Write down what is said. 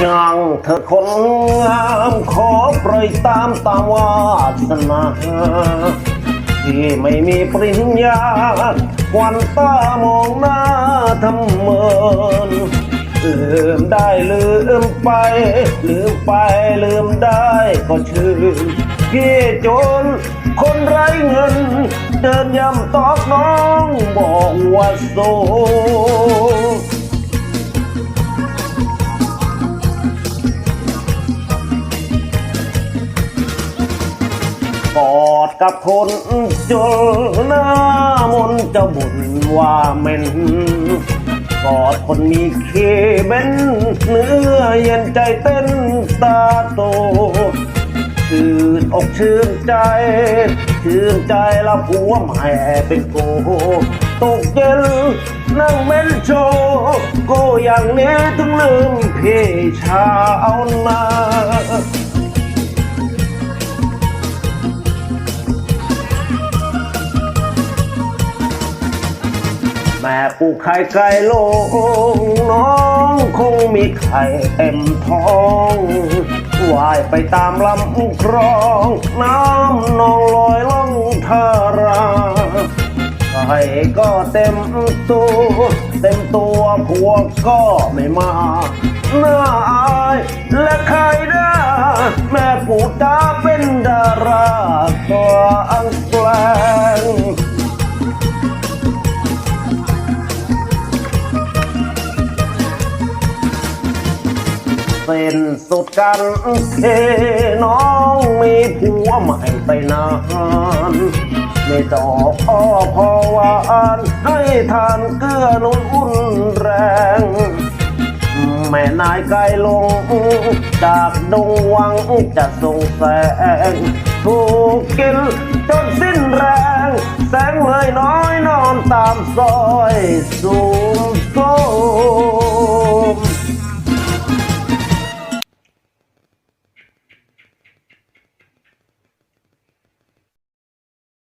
ช่างเธอคนงามขอปล่อยตามตามวาสนาที่ไม่มีปริญญาควันตามองหน้าทำเมินลืมได้ลืมไป ลืมไปลืมได้ก็ชื่อพี่จนคนไร้เงิน เดินย่ำตอกน้องบอกว่าโซกอดกับคนจนหน้ามนจะบ่นว่าเหม็นกอดคนมีเคเบนเนื้อเย็นใจเต้นตาโต ชื่นอกชื่นใจ ชื่นใจละผัวใหม่เป็นโกตกเย็นนั่งเม้นโชโกอย่างนี้ถึงลืมพี่ชาวนาแม่ปลูกไข่ไก่ลงน้องคงมีไข่เต็มท้อง ว่ายไปตามลำคลอง น้ำนองลอยล่องทาราไข่ก็เต็มตัว เต็มตัวพวกก็ไม่มาน่าอายและใครได้แม่ปูตาเป็นดาราตัวอังแกลง เส้นสุดกันเคน้องมีผัวใหม่ไปนานไม่ดอกอ้อพอหวานให้ทานเกลือนุ่นอุ่นแรง แม่นายไกลลง จากดงวังจะส่งแสง ถูกกินจนสิ้นแรง แสงเลยน้อยนอนตามซอยสูงโซ